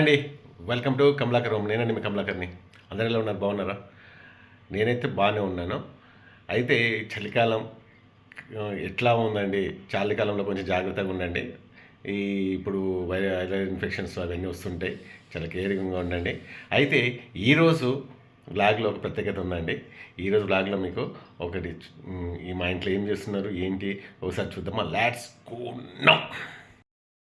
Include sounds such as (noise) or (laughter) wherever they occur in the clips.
అండి. Welcome to Kamalakar home నేనండి మీ కమలాకర్ని అందరూ ఎలా ఉన్నారు బాగున్నారా? నేనైతే బాగానే ఉన్నాను. అయితే చలికాలం ఎట్లా ఉందండి? చలికాలంలో కొంచెం జాగ్రత్తగా ఉండండి. ఈ ఇప్పుడు వైరల్ ఇన్ఫెక్షన్స్ అవన్నీ వస్తుంటాయి. చాలా కేరింగ్గా ఉండండి. అయితే ఈరోజు బ్లాగ్లో ఒక ప్రత్యేకత ఉందండి. ఈరోజు బ్లాగ్లో మీకు ఒకటి ఈ మా ఇంట్లో ఏం చేస్తున్నారు? ఏంటి? ఒకసారి చూద్దామా? లాట్స్ గో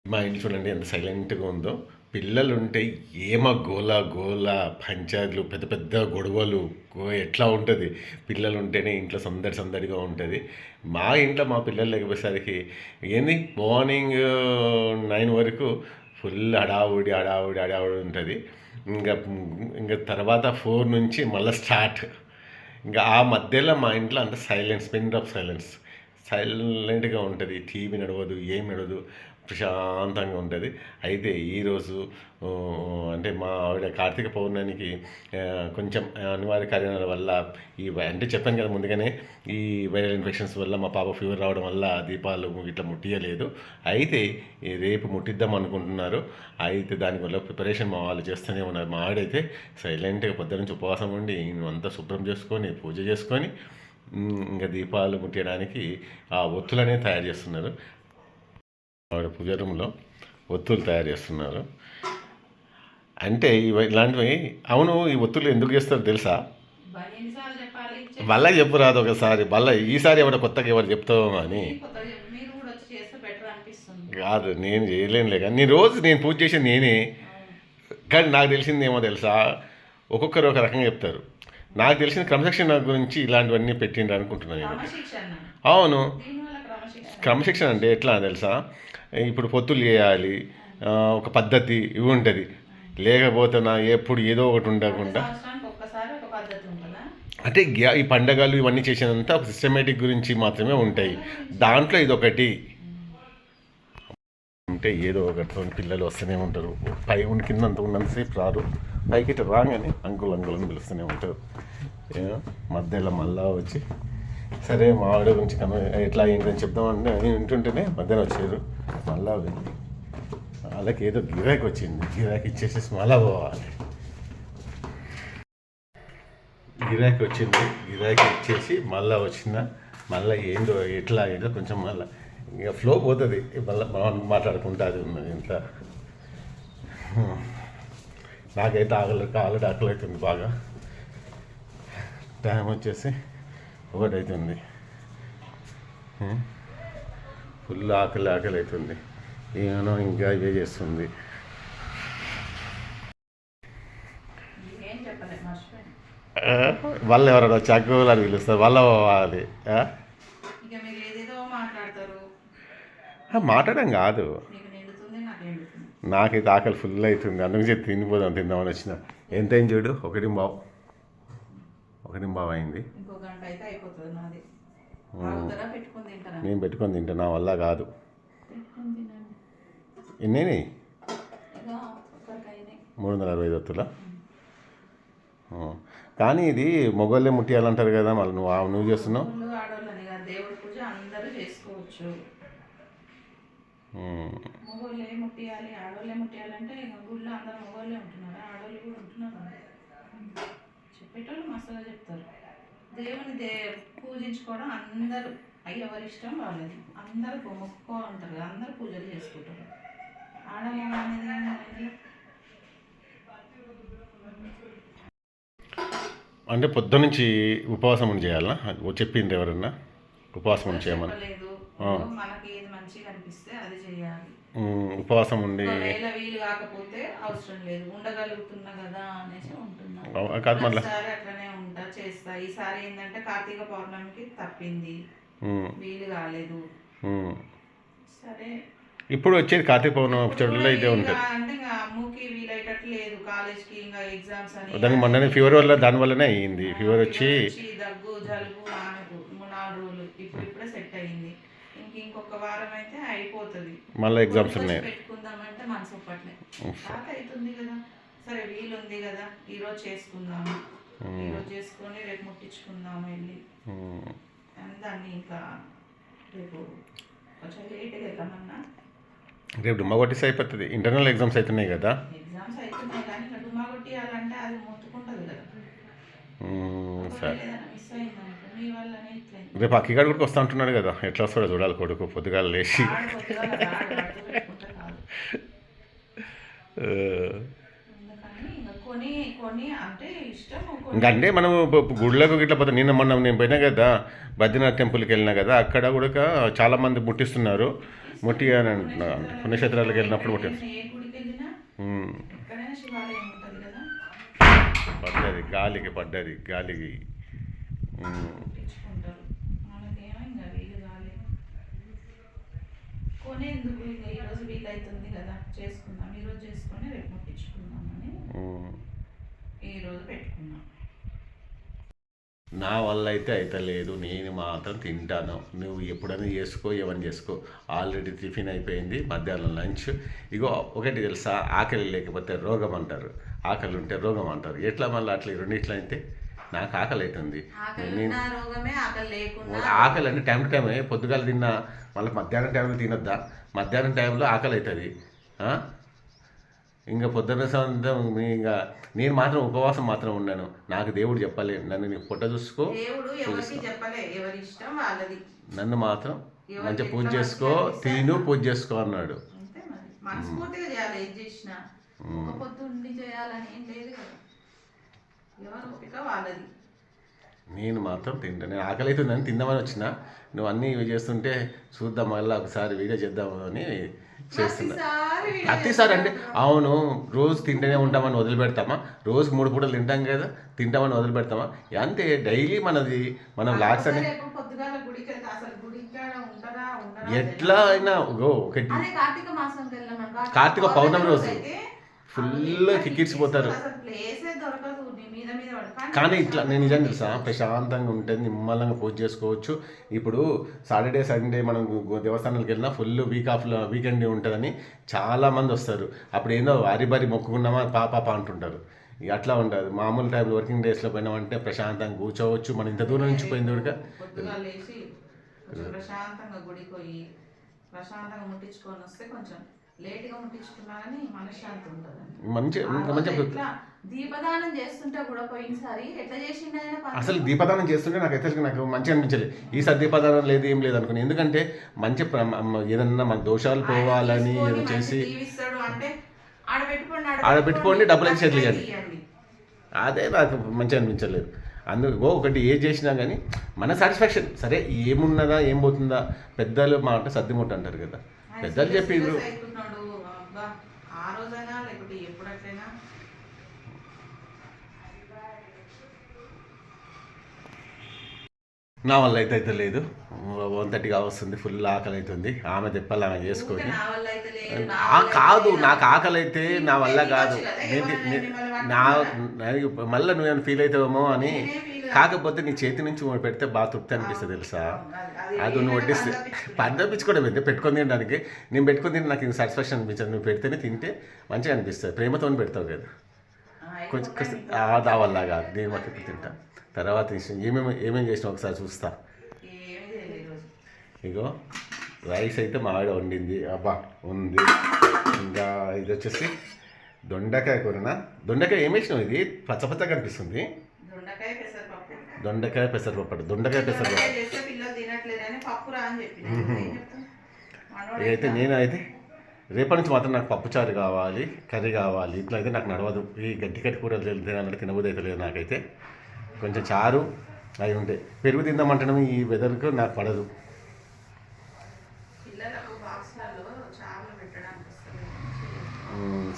మా ఇంట్లో చూడండి ఎంత సైలెంట్గా ఉందో. పిల్లలుంటే ఏమ గోల గోల పంచాయతీలు పెద్ద పెద్ద గొడవలు ఎట్లా ఉంటుంది? పిల్లలు ఉంటేనే ఇంట్లో సందడి సందడిగా ఉంటుంది. మా ఇంట్లో మా పిల్లలు లేకపోయేసరికి ఏంది? మార్నింగ్ నైన్ వరకు ఫుల్ హడావుడి హడావుడి హడావుడి ఉంటుంది. ఇంకా ఇంకా తర్వాత ఫోర్ నుంచి మళ్ళీ స్టార్ట్. ఇంకా ఆ మధ్యలో మా ఇంట్లో అంత సైలెన్స్ పిన్ ఆఫ్ సైలెన్స్. సైలెంట్గా ఉంటుంది. టీవీ నడవదు ఏం నడవదు. ప్రశాంతంగా ఉంటుంది. అయితే ఈరోజు అంటే మా ఆవిడ కార్తీక పౌర్ణానికి కొంచెం అనివార్య కారణాల వల్ల ఈ అంటే చెప్పాను కదా ముందుగానే ఈ వైరల్ ఇన్ఫెక్షన్స్ వల్ల మా పాప ఫీవర్ రావడం వల్ల దీపాలు ఇట్లా ముట్టియలేదు. అయితే ఈ రేపు ముట్టిద్దాం అనుకుంటున్నారు. అయితే దానివల్ల ప్రిపరేషన్ మా వాళ్ళు చేస్తూనే ఉన్నారు. మా ఆవిడైతే సైలెంట్గా పొద్దున నుంచి ఉపవాసం ఉండి అంతా శుభ్రం చేసుకొని పూజ చేసుకొని ఇంకా దీపాలు ముట్టడానికి ఆ ఒత్తులనే తయారు చేస్తున్నారు. ఆవిడ పూజ రూమ్లో ఒత్తులు తయారు చేస్తున్నారు. అంటే ఇవి ఇలాంటివి అవును ఈ ఒత్తులు ఎందుకు చేస్తారో తెలుసా? మళ్ళా చెప్పు. రాదు ఒకసారి. మళ్ళీ ఈసారి ఎవడ కొత్తగా ఎవరు చెప్తావో అని కాదు నేను చేయలేనులే కానీ నేను రోజు నేను పూజ చేసేది నేనే. కానీ నాకు తెలిసింది ఏమో తెలుసా? ఒక్కొక్కరు ఒక రకంగా చెప్తారు. నాకు తెలిసిన క్రమశిక్షణ గురించి ఇలాంటివన్నీ పెట్టిండ్రు అనుకుంటున్నాను నేను. అవును. క్రమశిక్షణ? అంటే ఎట్లా తెలుసా? ఇప్పుడు పొత్తులు చేయాలి ఒక పద్ధతి ఇవి ఉంటుంది. లేకపోతే నా ఎప్పుడు ఏదో ఒకటి ఉండకుండా. అంటే గ్యా- ఈ పండగలు ఇవన్నీ చేసినంత ఒక సిస్టమేటిక్ గురించి మాత్రమే ఉంటాయి. దాంట్లో ఇది ఒకటి అంటే ఏదో ఒకటి పిల్లలు వస్తూనే ఉంటారు. పై ఉండి కింద అంత ఉన్నంతసేపు రారు. పైకి రాగానే అంకుల్ అంకుల్ అని పిలుస్తూనే ఉంటారు. మధ్యలో మళ్ళా వచ్చి సరే మా ఆవిడ గురించి కను ఎట్లా ఏంటని చెప్దామంటే వింటుంటేనే మధ్యాహ్నం వచ్చారు. మళ్ళా వెళ్ళి వాళ్ళకి ఏదో గిరాకీ వచ్చింది. గిరాకీ ఇచ్చేసేసి మళ్ళా పోవాలి. గిరాకీ వచ్చింది. గిరాకీ ఇచ్చేసి మళ్ళా వచ్చిందా మళ్ళీ ఏందో ఎట్లా ఏందో కొంచెం మళ్ళీ ఇక ఫ్లో పోతుంది. మళ్ళీ మనం మాట్లాడుకుంటా అది ఉన్నది ఇంత నాకైతే ఆకలి ఆల్రెడీ ఆకలి అవుతుంది బాగా. టైం వచ్చేసి ఒకటి అవుతుంది ఫుల్ ఆకలి ఆకలి అవుతుంది ఏమో ఇంకా ఇవే చేస్తుంది. వాళ్ళు ఎవరైనా చక్కలు అని పిలుస్తారు? వాళ్ళ పోవాలి మాట్లాడడం కాదు మీకు నిండుతుంది నాకు ఎండుతుంది నాకైతే ఆకలి ఫుల్ అవుతుంది. అందుకు చెప్పి తినిపోదాం తిందామని వచ్చిన. ఎంత అయింది చూడు? ఒకటి బావు ఒకటి బావు అయింది. నేను పెట్టుకొని తింటా. నా వల్ల కాదు. ఒక్కరికైనా మూడు వందల అరవై ఐదు వత్తులా కానీ ఇది మొగోళ్ళే ముట్టియాలంటారు కదా మళ్ళీ నువ్వు నువ్వు చేస్తున్నావు? ఊళ్ళో ఆడవాళ్ళని కాదు. దేవుడి పూజ అందరూ చేసుకోవచ్చు. ఉమ్. మగవాళ్ళే ముట్టియాలి ఆడవాళ్ళే ముట్టియాలంటే ఇక గుళ్ళో అందరు మగవాళ్ళే ఉంటున్నారు. ఆడవాళ్ళు కూడా ఉంటున్నారు చెప్పేటోళ్ళు మస్తుగా చెప్తారు. దేవుని దే పూజించుకోవడం అందరూ అయ్యి ఎవరి ఇష్టం వాళ్ళది. అందరూ మొక్కుకో ఉంటారు కదా, అందరూ పూజలు చేసుకుంటారు. ఆడవాళ్ళు అనేది అంటే పొద్దు నుంచి ఉపవాసం చేయాలా? చెప్పింది చెప్పిండ్రు ఎవరన్నా? ఉపవాసం చేయమని. మనకి ఏది మంచిగా అనిపిస్తే అది చేయాలి. ఉపవాసం ఉండి వీలు కాకపోతే అవసరం లేదు. ఉండగలుగుతున్నా కదా అనేసి ఉంటున్నా. కాదు మళ్ళీ. అట్లనే ఉంటా చేస్తా. ఈసారి ఏంటంటే కార్తీక పౌర్ణమికి తప్పింది. వీలు కాలేదు. సరే. ఇప్పుడు వచ్చేది కార్తీక పౌర్ణమి చెడులో ఇదే ఉంటుంది. అంటే ఇంకా అమ్ముకి వీలయ్యేటట్టు లేదు. కాలేజ్కి ఇంకా ఎగ్జామ్స్ అని దానికి మొన్ననే ఫీవర్ వల్ల దాని వల్లనే అయ్యింది. ఫీవర్ వచ్చి వచ్చి దగ్గు జలుబు నాలుగు మూడు నాలుగు రోజులు ఇప్పుడు ఇప్పుడే సెట్ అయ్యింది ఇంక ఇంకొక వారం అయితే అయిపోతుంది. మళ్ళీ ఎగ్జామ్స్ ఉన్నాయి. పెట్టుకుందామంటే మనసు ఒప్పట్లే. స్టార్ట్ అవుతుంది కదా. సరే వీలు ఉంది కదా ఈరోజు చేసుకుందాము. ఈరోజు చేసుకొని రేపు ముట్టించుకుందాము వెళ్ళి. దాన్ని ఇంకా రేపు కొంచెం లేట్గా వెళ్ళమన్నా రేపు డుమ్మ కొట్టేసి అయిపోతుంది. ఇంటర్నల్ ఎగ్జామ్స్ అవుతున్నాయి కదా. ఎగ్జామ్ ఎగ్జామ్స్ అవుతున్నాయి కానీ ఇంకా డుమా కొట్టియాలంటే అది మొత్తుకుంటుంది కదా. సరే. మిస్ ఇట్లయింది రేపు అక్కిగాడు కూడా వస్తా అంటున్నాడు కదా. ఎట్లా వస్తాడో చూడాలి కొడుకు. పొద్దుగాల లేచి. ఆడ పొద్దుగాల రాడు, వాడితో పెట్టుకుంటే కాదు. ఆ, అందుకని ఇంకా కొని కొని అంటే ఇష్టం కొని ఇంకా అంటే మనం గుళ్ళకు గిట్ల పోతే నిన్న మొన్న నేను పోయినా కదా బద్రీనాథ్ టెంపుల్కి వెళ్ళినా కదా అక్కడ కూడా చాలా మంది ముట్టిస్తున్నారు. ముట్టి అని అంటున్నారు పుణ్యక్షేత్రాలకు వెళ్ళినప్పుడు ముట్టి పడ్డది గాలికి పడ్డది గాలికి. తెచ్చుకుంటారు మనకేమో ఇంకా వీలు కాలేదు కొనేందుకు ఇంకా ఈరోజు వీలు అవుతుంది కదా చేసుకుందాం. ఈరోజు చేసుకొని రేపు ముట్టించుకుందామని మ్మ్. ఈరోజు పెట్టుకున్నాం. నా వల్ల అయితే అయితే లేదు నేను మాత్రం తింటాను. నువ్వు ఎప్పుడైనా చేసుకో ఏమని చేసుకో. ఆల్రెడీ టిఫిన్ అయిపోయింది మధ్యాహ్నం లంచ్. ఇగో ఒకటి తెలుసా? ఆకలి లేకపోతే రోగం అంటారు. ఆకలి ఉంటే రోగం అంటారు. ఎట్లా మళ్ళీ అట్లా ఈ రెండిట్లా అయితే నాకు ఆకలి అవుతుంది ఆకలి అంటే టైం టు టైమే పొద్దుగాల తిన్నా మళ్ళీ మధ్యాహ్నం టైంలో తినొద్దా? మధ్యాహ్నం టైంలో ఆకలి అవుతుంది ఇంకా పొద్దున్న సాయంత్రం ఇంకా నేను మాత్రం ఉపవాసం మాత్రం ఉన్నాను నాకు దేవుడు చెప్పలే. నన్ను నీ పొట్ట చూసుకో నన్ను మాత్రం మంచిగా పూజ చేసుకో తిను పూజ చేసుకో అన్నాడు. మనస్ఫూర్తిగా చేయాలి. ఏది చేసినా. ఒక పొద్దు ఉండి చేయాలని ఏం లేదు కదా. ఎవరు ఓపిక వాళ్ళది? నేను మాత్రం తింటా నేను ఆకలి అవుతుందని తిందామని వచ్చిన. నువ్వు అన్నీ ఇవి చేస్తుంటే చూద్దాం మళ్ళీ ఒకసారి వీడియో చేద్దాం అని చేస్తున్నా ప్రతిసారి అంటే అవును రోజు తింటూనే ఉంటామని వదిలిపెడతామా? రోజు మూడు పూటలు తింటాం కదా తింటామని వదిలిపెడతామా? అంతే డైలీ మనది మన బ్లాగ్స్ అని ఎట్లా అయినా గో ఒకటి. కార్తీక పౌర్ణమి రోజు. ఫుల్ కిక్కిరిసిపోతారు. కానీ ఇట్లా నేను నిజం తెలుసా? ప్రశాంతంగా ఉంటుంది నిమ్మలంగా పూజ చేసుకోవచ్చు. ఇప్పుడు సాటర్డే సండే మనం దేవస్థానాలకు వెళ్ళినా ఫుల్ వీక్ ఆఫ్ వీకెండ్ ఉంటుందని చాలా మంది వస్తారు. అప్పుడు ఏందో అరిబరి మొక్కుకున్నామా పా పాప అంటుంటారు. అట్లా ఉండదు. మామూలు టైంలో వర్కింగ్ డేస్లో పోయినామంటే ప్రశాంతంగా కూర్చోవచ్చు. మనం ఇంత దూరం నుంచి పోయింది కొంచెం ప్రశాంతంగా గుడికి పోయి ప్రశాంతంగా ముట్టించుకొని వస్తే కొంచెం లేట్గా ముట్టించుకున్నా కానీ మనశ్శాంతి ఉంటుంది మంచి ఆ రోజు మంచి ఎట్లా దీపదానం చేస్తుంటే కూడా పోయినసారి ఎట్లా చేసిండు ఆయన పని? అసలు దీపదానం చేస్తుంటే నాకు అయితే నాకు మంచిగా అనిపించలేదు ఈసారి దీపదానం లేదు ఏం లేదు అనుకుని ఎందుకంటే మంచి ఏదన్నా మన దోషాలు పోవాలని ఏదో చేసి మంచి అంటే ఆడ పెట్టుకోండి డబ్బులు ఇవ్వండి. ఇవ్వండి. అదే నాకు మంచిగా అనిపించలేదు. అందుకు ఒకటి ఏ చేసినా కానీ మన సాటిస్ఫాక్షన్ సరే ఏమున్నదా ఏం పోతుందా? పెద్దలు మాట సర్దిముట్టు అంటారు కదా. పెద్దలు చెప్పిండ్రు. serious అవుతున్నాడు అబ్బా ఆ రోజైనా లేకపోతే ఎప్పుడట్లయినా నా వల్ల అయితే అయితే లేదు. వన్ థర్టీగా వస్తుంది ఫుల్ ఆకలి అవుతుంది ఆమె తెప్పాలి ఆమె చేసుకొని. కాదు. నాకు ఆకలి అయితే నా వల్ల కాదు. నే-? మళ్ళీ నువ్వు ఫీల్ అవుతావేమో అని. కాకపోతే నీ చేతి నుంచి పెడితే బాగా తృప్తి అనిపిస్తుంది తెలుసా? అది- నువ్వు వడ్డిస్తే. పందపించుకోవడం (laughs) ఏంటి పెట్టుకొని తినడానికి. నేను పెట్టుకొని తిని నాకు సాటిస్ఫాక్షన్ అనిపించదు. నువ్వు పెడితేనే తింటే మంచిగా అనిపిస్తుంది. ప్రేమతో పెడతావు కదా. కొంచెం అయిపోతే కొంచెం మీకు ఆ దా వల్ల కాదు. నేను మాకు ఇప్పుడు తింటా. తర్వాత ఏమేమి ఏమేమి చేసినా ఒకసారి చూస్తా. ఇగో రైస్ అయితే మా ఆవిడ వండింది. అబ్బా ఉంది. ఇంకా ఇది వచ్చేసి దొండకాయ కూరనా? దొండకాయ ఏం వేసినావు ఇది? పచ్చ పచ్చగా కనిపిస్తుంది దొండకాయ పెసరపప్పు. దొండకాయ పెసరపప్పు. అయితే ఎట్లా? నేను అయితే రేపటి నుంచి మాత్రం నాకు పప్పుచారు కావాలి కర్రీ కావాలి ఇట్లా అయితే నాకు నడవదు. ఈ గడ్డి కట్టి కూరలు తిన- తినాలంటే తినబుద్ధి అయితే లేదు నాకైతే. కొంచెం చారు అవి ఉంటాయి పెరుగు తిందామంటడం ఈ వెదర్కు నాకు పడదు.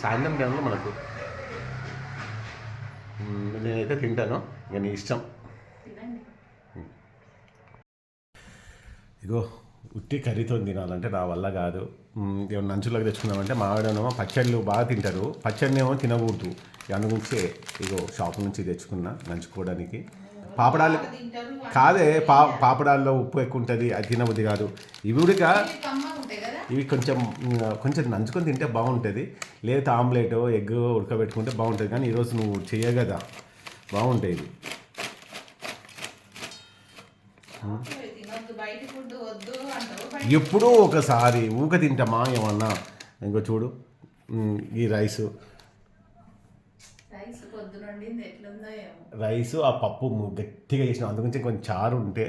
సాయంత్రం టైంలో మనకు. నేనైతే తింటాను. ఇక నీ ఇష్టం. ఇగో ఉట్టి కర్రీతో తినాలంటే నా వల్ల కాదు. నంచులోకి ఏమన్నా మా తెచ్చుకుందామంటే మావిడేమో పచ్చళ్ళు బాగా తింటారు. పచ్చడినేమో తినకూడదు. అందుగురించే ఇగో షాప్ నుంచి తెచ్చుకున్నా నంచుకోవడానికి. పాపడాలు కాదే పా పాపడాల్లో ఉప్పు ఎక్కువ ఉంటుంది అది తినబుద్ధి కాదు. ఇవి కూడా ఇవి కొంచెం కొంచెం నంచుకొని తింటే బాగుంటుంది. లేదా ఆమ్లెట్ ఎగ్ ఉడకబెట్టుకుంటే బాగుంటుంది. కానీ ఈరోజు నువ్వు చేయగదా? బాగుంటాయి ఎప్పుడో ఒకసారి ఊక తింటామా ఏమన్నా. ఇంకో చూడు. ఈ రైస్. రైస్ ఆ పప్పు గట్టిగా చేసిన. అందుగురించి కొంచెం చారు ఉంటే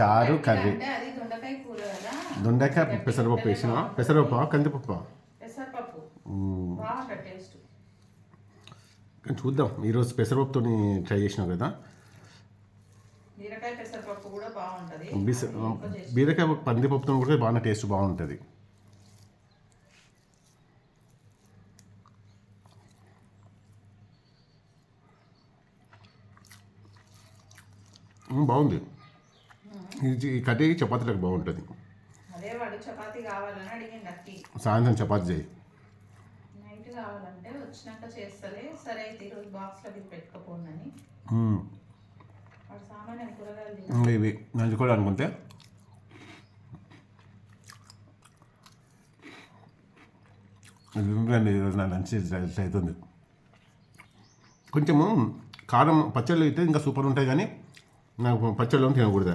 చారు కర్రీ. అంటే అది దొండకాయ పెసరపప్పు వేసిన పెసరపప్పు కందిపప్పు. కానీ చూద్దాం. ఈరోజు పెసరపప్పుతో ట్రై చేసినావు కదా బీరకాయ పెసరపప్పు కూడా బాగుంటుంది బిస బీరకాయ పందిపప్పుతో కూడా బాగా టేస్ట్ బాగుంటుంది. బాగుంది. ఇది ఈ కర్రీ చపాతీలకు బాగుంటుంది. సాయంత్రం చపాతీ చేయి. నైట్ కావాలంటే వచ్చినాక చేస్తలే సరే అయితే ఈరోజు బాక్స్లో పెట్టుకోపోండి ఇవి నంచుకోవడం అనుకుంటే ఇది ఉందండి ఈరోజు నా లంచ్ అవుతుంది కొంచెము కారం పచ్చళ్ళు అయితే ఇంకా సూపర్ ఉంటాయి కానీ నాకు పచ్చళ్ళు తినకూడదు.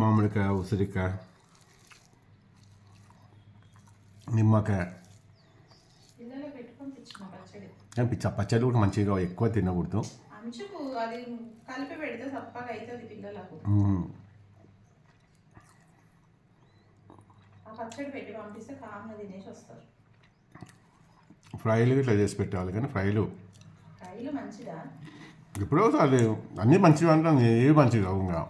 మామిడికాయ ఉసిరికాయ నిమ్మకాయ. పిచ్చ పచ్చళ్ళు కూడా మంచిగా ఎక్కువ తినకూడదు. అంచుకు అది కలిపి పెడితే చప్పగా అవుతుంది పిల్లలకు. ఆ పచ్చడి పెట్టి పంపిస్తే కామ్గా తినేసి వస్తారు. ఫ్రైలు ఇట్లా చేసి పెట్టాలి కానీ ఫ్రైలు. రైలు మంచిదా? ఎప్పుడో అది అన్నీ మంచివి అంటే ఏవి మంచివి కావు ఇంకా.